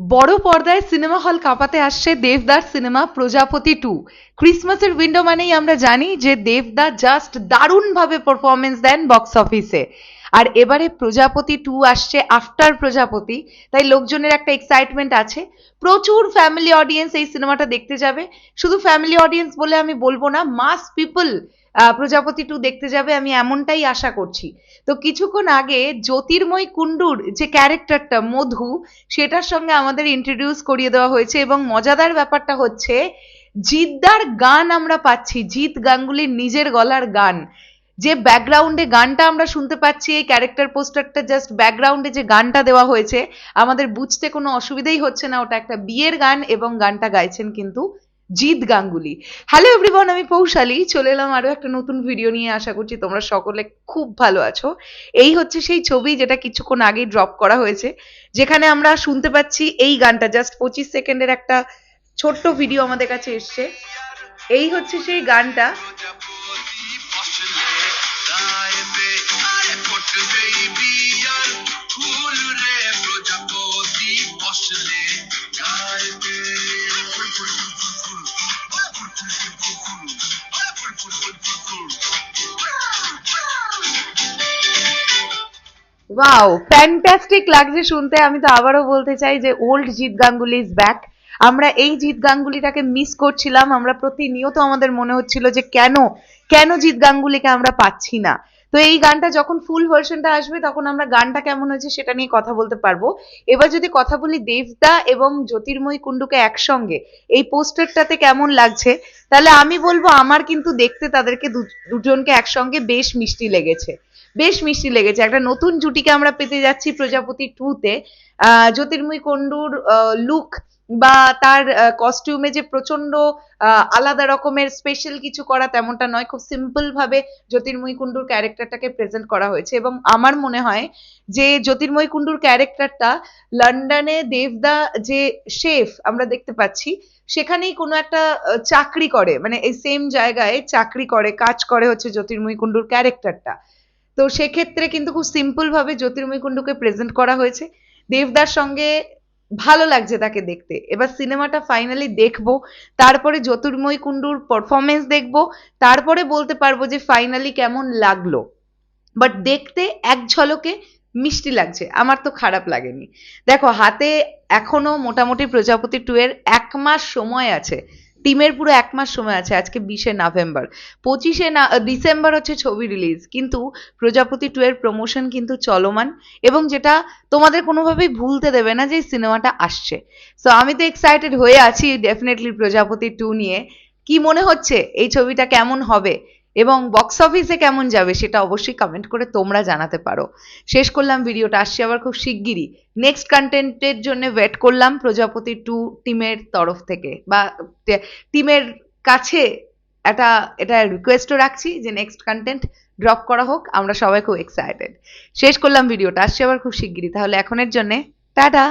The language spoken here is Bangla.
বড় পর্দায় সিনেমা হল কাঁপাতে আসছে দেবদার সিনেমা প্রজাপতি টু। ক্রিসমাসের উইন্ডো মানেই আমরা জানি যে দেবদা জাস্ট দারুণভাবে পারফরমেন্স দেন বক্স অফিসে আর এবারে প্রজাপতি টু আসছে আফটার প্রজাপতি, তাই লোকজনের একটা এক্সাইটমেন্ট আছে। প্রচুর ফ্যামিলি অডিয়েন্স এই সিনেমাটা দেখতে যাবে। শুধু ফ্যামিলি অডিয়েন্স বলে আমি বলব না মাস পিপল প্রজাপতি টু দেখতে যাবে, আমি এমনটাই আশা করছি। তো কিছুক্ষণ আগে জ্যোতির্ময় কুণ্ডুর যে ক্যারেক্টারটা মধু, সেটার সঙ্গে আমাদের ইন্ট্রোডিউস করিয়ে দেওয়া হয়েছে এবং মজাদার ব্যাপারটা হচ্ছে, জিদ্দার গান আমরা পাচ্ছি, জিৎ গাঙ্গুলির নিজের গলার গান। যে ব্যাকগ্রাউন্ডে গানটা আমরা শুনতে পাচ্ছি, এই ক্যারেক্টার পোস্টারটা জাস্ট ব্যাকগ্রাউন্ডে যে গানটা দেওয়া হয়েছে, আমাদের বুঝতে কোনো অসুবিধাই হচ্ছে না। ওটা একটা বিয়ের গান এবং গানটা গাইছেন কিন্তু জিৎ গাঙ্গুলি। হ্যালো এভরিওয়ান আমি পৌশালী। চলে এলাম আরও একটা নতুন ভিডিও নিয়ে। আশা করছি তোমরা সকলে খুব ভালো আছো। এই হচ্ছে সেই ছবি যেটা কিছুক্ষণ আগেই ড্রপ করা হয়েছে, যেখানে আমরা শুনতে পাচ্ছি এই গানটা। জাস্ট পঁচিশ সেকেন্ডের একটা ছোট্ট ভিডিও আমাদের কাছে এসছে। এই হচ্ছে সেই গানটা। ওয়াও ফ্যান্টাস্টিক লাগছে শুনতে। আমি তো আবারও বলতে চাই যে old Jeet Ganguly is back আমরা এই জিৎ গাঙ্গুলিটাকে মিস করছিলাম। আমরা প্রতিনিয়ত আমাদের মনে হচ্ছিল যে কেন কেন জিৎ গাঙ্গুলিকে আমরা পাচ্ছি না? তো এই গানটা যখন ফুল ভার্সনটা আসবে, তখন আমরা গানটা কেমন হয়েছে সেটা নিয়ে কথা বলতে পারব। এবার যদি কথা বলি দেবদা এবং জ্যোতির্ময়ী কুণ্ডুকে একসঙ্গে, এই পোস্টারটাতে কেমন লাগছে? তাহলে আমি বলব, আমার কিন্তু দেখতে তাদেরকে দুজনকে একসঙ্গে বেশ মিষ্টি লেগেছে। বেশ মিষ্টি লেগেছে। একটা নতুন জুটিকে আমরা পেতে যাচ্ছি প্রজাপতি আহ, জ্যোতির্ময়ী কুণ্ডুর লুক বা তার কস্টিউমে যে প্রচণ্ড আলাদা রকমের স্পেশাল কিছু করা তেমনটা নয়, খুব সিম্পল ভাবে জ্যোতির্ময় কুণ্ডুর ক্যারেক্টারটাকে প্রেজেন্ট করা হয়েছে। এবং আমার মনে হয় যে জ্যোতির্ময় কুণ্ডুর ক্যারেক্টারটা লন্ডনে দেবদা যে শেফ আমরা দেখতে পাচ্ছি, সেখানেই কোনো একটা চাকরি করে। মানে এই সেম জায়গায় চাকরি করে, কাজ করে হচ্ছে জ্যোতির্ময়ী কুণ্ডুর ক্যারেক্টারটা তো সেক্ষেত্রে কিন্তু খুব সিম্পল ভাবে জ্যোতির্ময় কুণ্ডুকে প্রেজেন্ট করা হয়েছে। দেবদার সঙ্গে ভালো লাগছে তাকে দেখতে। এবার সিনেমাটা ফাইনালি দেখব, তারপরে জ্যোতির্ময় কুণ্ডুর পারফরমেন্স দেখব, তারপরে বলতে পারব যে ফাইনালি কেমন লাগল। বাট দেখতে এক ঝলকে মিষ্টি লাগছে, আমার তো খারাপ লাগেনি। দেখো, হাতে এখনও মোটামুটি প্রজাপতি টু এর এক মাস সময় আছে। টিমের পুরো এক মাস সময় আছে, আজকে বিশে নভেম্বর। পঁচিশে না ডিসেম্বর হচ্ছে ছবি রিলিজ কিন্তু প্রজাপতি টু এর প্রমোশন কিন্তু চলমান এবং যেটা তোমাদের কোনোভাবেই ভুলতে দেবে না যে এই সিনেমাটা আসছে। সো আমি তো এক্সাইটেড হয়ে আছি ডেফিনেটলি প্রজাপতি টু নিয়ে। কি মনে হচ্ছে? এই ছবিটা কেমন হবে? এবং বক্স অফিসে কেমন যাবে সেটা অবশ্যই কমেন্ট করে তোমরা জানাতে পারো। শেষ করলাম ভিডিওটা আসছে আবার খুব শিগগিরই। নেক্সট কন্টেন্টের জন্য ওয়েট করলাম প্রজাপতি টু টিমের তরফ থেকে। বা টিমের কাছে একটা এটা রিকোয়েস্টও রাখছি যে নেক্সট কন্টেন্ট ড্রপ করা হোক, আমরা সবাই খুব এক্সাইটেড শেষ করলাম ভিডিওটা আসছে আবার খুব শিগগিরই। তাহলে এখনের জন্যে, টাটা!